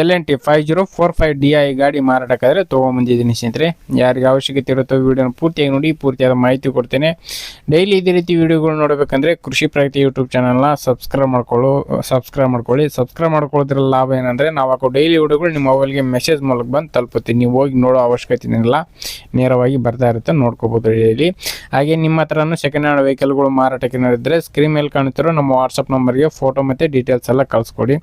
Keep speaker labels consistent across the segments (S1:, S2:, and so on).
S1: L N T five zero four five D I ಗಾಡಿ ಮಾರಾಟಕ್ಕಾದರೆ ತೊಗೊಂಬಂದಿದ್ದೀನಿ ಸ್ನೇಹಿತರೆ. ಯಾರಿಗೆ ಅವಶ್ಯಕತೆ ಇರುತ್ತೋ ವಿಡಿಯೋನ ಪೂರ್ತಿಯಾಗಿ ನೋಡಿ, ಪೂರ್ತಿಯಾದ ಮಾಹಿತಿ ಕೊಡ್ತೇನೆ. ಡೈಲಿ ಇದೇ ರೀತಿ ವಿಡಿಯೋಗಳು ನೋಡಬೇಕಂದ್ರೆ ಕೃಷಿ ಪ್ರಗತಿ ಯೂಟ್ಯೂಬ್ ಚಾನಲ್ನ ಸಬ್ಸ್ಕ್ರೈಬ್ ಮಾಡ್ಕೊಳ್ಳೋ, ಸಬ್ಸ್ಕ್ರೈಬ್ ಮಾಡ್ಕೊಳ್ಳಿ. ಸಬ್ಸ್ಕ್ರೈಬ್ ಮಾಡ್ಕೊಳ್ಳೋದ್ರ ಲಾಭ ಏನಂದರೆ ನಾವು ಹಾಕೋ ಡೈಲಿ ವಿಡಿಯೋಗಳು ನಿಮ್ಮ ಮೊಬೈಲ್ಗೆ ಮೆಸೇಜ್ ಮೂಲಕ ಬಂದು ತಲುಪುತ್ತೆ. ನೀವು ಹೋಗಿ ನೋಡೋ ಅವಶ್ಯಕತೆ ಏನಿಲ್ಲ, ನೇರವಾಗಿ ಬರ್ತಾ ಇರುತ್ತೆ, ನೋಡ್ಕೋಬೋದು ಡೈಲಿ. ಹಾಗೆ ನಿಮ್ಮ ಹತ್ರನೂ ಸೆಕೆಂಡ್ ಹ್ಯಾಂಡ್ ವೆಹಿಕಲ್ಗಳು ಮಾರಾಟಕ್ಕೆ ಇದ್ದರೆ ಸ್ಕ್ರೀನ್ ಮೇಲೆ ಕಾಣುತ್ತಿರೋ ನಮ್ಮ ವಾಟ್ಸಪ್ ನಂಬರ್ಗೆ ಫೋಟೋ ಮತ್ತು ಡೀಟೇಲ್ಸ್ ಎಲ್ಲ ಕಳಿಸ್ಕೊಡಿ.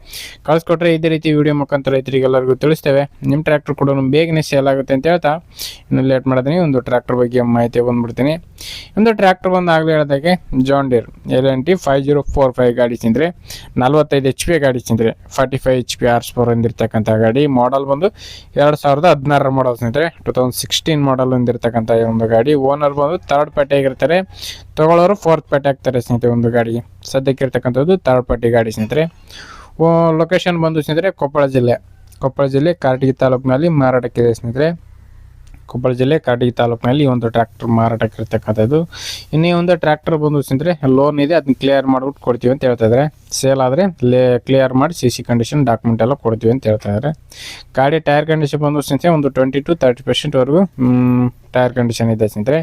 S1: ಕಳಿಸ್ಕೊಟ್ರೆ ಇದೇ ರೀತಿ ವಿಡಿಯೋ ರೈತರಿಗೆಲ್ಲರಿಗೂ ತಿಳಿಸ್ತೇವೆ. ನಿಮ್ಮ ಟ್ರ್ಯಾಕ್ಟರ್ ಕೂಡ ಬೇಗನೆ ಸೇಲ್ ಆಗುತ್ತೆ ಅಂತ ಹೇಳ್ತಾ ಇನ್ನು ಲೇಟ್ ಮಾಡಿದ್ದೀನಿ ಒಂದು ಟ್ರ್ಯಾಕ್ಟರ್ ಬಗ್ಗೆ ಮಾಹಿತಿ ಬಂದ್ಬಿಡ್ತೀನಿ. ಒಂದು ಟ್ರ್ಯಾಕ್ಟರ್ ಬಂದು ಆಗಲೇ ಹೇಳ್ದಾಗೆ John Deere L N T five zero four five ಗಾಡಿ ತಿಂದರೆ ನಲ್ವತ್ತೈದು ಎಚ್ ಪಿ ಗಾಡಿ ತಿಂದರೆ ಫಾರ್ಟಿ ಫೈವ್ ಎಚ್ ಪಿ ಆರ್ಸ್ ಫೋರ್ ಹೊಂದಿರ್ತಕ್ಕಂಥ ಗಾಡಿ. ಮಾಡಲ್ ಬಂದು ಎರಡು ಸಾವಿರದ ಹದಿನಾರರ ಮಾಡಲ್ ಸ್ನೇಹಿತರೆ ಟೂ ತೌಸಂಡ್ ಸಿಕ್ಸ್ಟೀನ್ ಮಾಡಲ್ ಹೊಂದಿರತಕ್ಕಂಥ ಒಂದು ಗಾಡಿ. ಓನರ್ ಬಂದು ಥರ್ಡ್ ಪಾರ್ಟಿ ಆಗಿರ್ತಾರೆ. ತಗೊಳ್ಳೋರು ಫೋರ್ತ್ ಪಾರ್ಟಿ ಆಗ್ತಾರೆ ಸ್ನೇಹಿತರೆ ಒಂದು ಗಾಡಿ. ಸದ್ಯಕ್ಕೆ ಇರ್ತಕ್ಕಂಥದ್ದು ಥರ್ಡ್ ಪಾರ್ಟಿ ಗಾಡಿ ಸ್ನೇಹಿತರೆ ಲೊಕೇಶನ್ ಬಂದು ಸ್ನೇಹಿತರೆ ಕೊಪ್ಪಳ ಜಿಲ್ಲೆ. ಕೊಪ್ಪಳ ಜಿಲ್ಲೆ ಕಾರಟಗಿ ತಾಲೂಕಿನಲ್ಲಿ ಮಾರಾಟಕ್ಕಿದೆ ಸ್ನೇಹಿತರೆ. ಕೊಪ್ಪಳ ಜಿಲ್ಲೆ ಕಾಟಗಿ ತಾಲೂಕಿನಲ್ಲಿ ಒಂದು ಟ್ರ್ಯಾಕ್ಟರ್ ಮಾರಾಟಕ್ಕೆ ಇರ್ತಕ್ಕಂಥದ್ದು. ಇನ್ನೇ ಒಂದು ಟ್ರ್ಯಾಕ್ಟರ್ ಬಂದು ಸಿಂದ್ರೆ ಲೋನ್ ಇದೆ ಅದನ್ನ ಕ್ಲಿಯರ್ ಮಾಡ್ಬಿಟ್ಟು ಕೊಡ್ತೀವಿ ಅಂತ ಹೇಳ್ತಾ ಇದ್ದಾರೆ ಸೇಲ್ ಆದರೆ ಲೇ ಕ್ಲಿಯರ್ ಮಾಡಿ ಸಿ ಸಿ ಕಂಡೀಷನ್ ಡಾಕ್ಯುಮೆಂಟ್ ಎಲ್ಲ ಕೊಡ್ತೀವಿ ಅಂತ ಹೇಳ್ತಾ ಇದ್ದಾರೆ ಗಾಡಿ ಟೈರ್ ಕಂಡೀಷನ್ ಬಂದು ಸ್ನೇಹಿತರೆ ಒಂದು ಟ್ವೆಂಟಿ ಟು ತರ್ಟಿ ಪರ್ಸೆಂಟ್ವರೆಗೂ ಟೈರ್ ಕಂಡೀಷನ್ ಇದೆ ಸ್ನೇಹಿತರೆ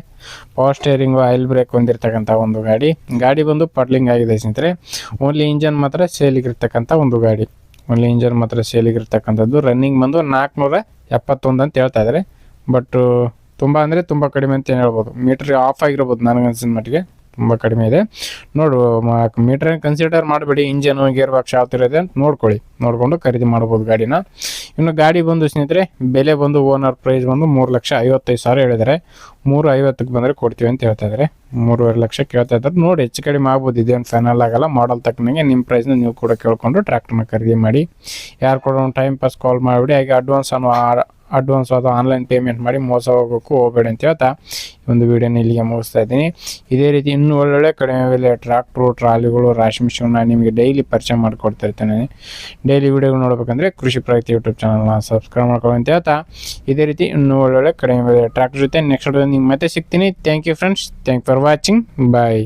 S1: ಪವರ್ ಸ್ಟೇರಿಂಗು ಆಯಿಲ್ ಬ್ರೇಕ್ ಹೊಂದಿರತಕ್ಕಂಥ ಒಂದು ಗಾಡಿ. ಗಾಡಿ ಬಂದು ಪಡ್ಲಿಂಗ್ ಆಗಿದೆ ಸ್ನೇಹಿತರೆ ಓನ್ಲಿ ಇಂಜನ್ ಮಾತ್ರ ಸೇಲಿಗಿರ್ತಕ್ಕಂಥ ಒಂದು ಗಾಡಿ. ಓನ್ಲಿ ಇಂಜನ್ ಮಾತ್ರ ಸೇಲಿಗಿರ್ತಕ್ಕಂಥದ್ದು ರನ್ನಿಂಗ್ ಬಂದು ನಾಲ್ಕುನೂರ ಎಪ್ಪತ್ತೊಂದು ಅಂತ ಹೇಳ್ತಾ ಇದ್ದಾರೆ ಬಟ್ ತುಂಬ ಅಂದರೆ ತುಂಬ ಕಡಿಮೆ ಅಂತ ಹೇಳ್ಬೋದು? ಮೀಟ್ರ್ ಆಫ್ ಆಗಿರ್ಬೋದು ನನಗನ್ಸಿದ ಮಟ್ಟಿಗೆ. ತುಂಬ ಕಡಿಮೆ ಇದೆ. ನೋಡು ಮೀಟ್ರ್ ಕನ್ಸಿಡರ್ ಮಾಡಬೇಡಿ. ಇಂಜನು ಗೇರ್ ಬಾಕ್ಸ್ ಯಾವ ಥರ ಇದೆ ಅಂತ ನೋಡ್ಕೊಳ್ಳಿ. ನೋಡಿಕೊಂಡು ಖರೀದಿ ಮಾಡ್ಬೋದು ಗಾಡಿನ. ಇನ್ನು ಗಾಡಿ ಬಂದು ಸ್ನೇಹಿತರೆ, ಬೆಲೆ ಬಂದು ಓನರ್ ಪ್ರೈಸ್ ಬಂದು ಮೂರು ಲಕ್ಷ ಐವತ್ತೈದು ಸಾವಿರ ಹೇಳಿದ್ದಾರೆ ಮೂರು ಐವತ್ತಕ್ಕೆ ಬಂದರೆ ಕೊಡ್ತೀವಿ ಅಂತ ಹೇಳ್ತಾ ಇದ್ದಾರೆ ಮೂರುವರೆ ಲಕ್ಷ ಕೇಳ್ತಾ ಇದ್ದಾರೆ ನೋಡಿ, ಹೆಚ್ಚು ಕಡಿಮೆ ಆಗ್ಬೋದು. ಇದೇನು ಫೈನಲ್ ಆಗಲ್ಲ. ಮಾಡಲ್ ತಕ್ಕನಂಗೆ ನಿಮ್ಮ ಪ್ರೈಸ್ನ ನೀವು ಕೂಡ ಕೇಳ್ಕೊಂಡು ಟ್ರ್ಯಾಕ್ಟರ್ನ ಖರೀದಿ ಮಾಡಿ. ಯಾರು ಕೂಡ ಟೈಮ್ ಪಾಸ್ ಕಾಲ್ ಮಾಡಿಬಿಡಿ. ಹಾಗೆ ಅಡ್ವಾನ್ಸ್ ಅನ್ನೋ ಅಡ್ವಾನ್ಸ್ ಅಥವಾ ಆನ್ಲೈನ್ ಪೇಮೆಂಟ್ ಮಾಡಿ ಮೋಸ ಹೋಗೋಕ್ಕೂ ಹೋಗಬೇಡಿ ಅಂತ ಹೇಳ್ತಾ ಒಂದು ವಿಡಿಯೋನ ಇಲ್ಲಿಗೆ ಮುಗಿಸ್ತಾ ಇದ್ದೀನಿ. ಇದೇ ರೀತಿ ಇನ್ನೂ ಒಳ್ಳೊಳ್ಳೆ ಕಡಿಮೆ ಬೆಲೆ ಟ್ರಾಕ್ಟ್ರು ಟ್ರಾಲಿಗಳು ರಾಶಿ ಮಿಷನ್ನ ನಿಮಗೆ ಡೈಲಿ ಪರಿಚಯ ಮಾಡಿಕೊಡ್ತಾ ಇರ್ತೇನೆ. ಡೈಲಿ ವಿಡಿಯೋಗಳು ನೋಡ್ಬೇಕಂದ್ರೆ ಕೃಷಿ ಪ್ರಗತಿ ಯೂಟ್ಯೂಬ್ ಚಾನಲ್ನ ಸಬ್ಸ್ಕ್ರೈಬ್ ಮಾಡ್ಕೊಳ್ಳಿ ಅಂತ ಹೇಳ್ತಾ ಇದೇ ರೀತಿ ಇನ್ನೂ ಒಳ್ಳೊಳ್ಳೆ ಕಡಿಮೆ ಬೆಲೆ ಟ್ರಾಕ್ಟರ್ ಜೊತೆ ನೆಕ್ಸ್ಟ್ ನಿಮ್ಗೆ ಮತ್ತೆ ಸಿಗ್ತೀನಿ. Thank you friends thank for watching bye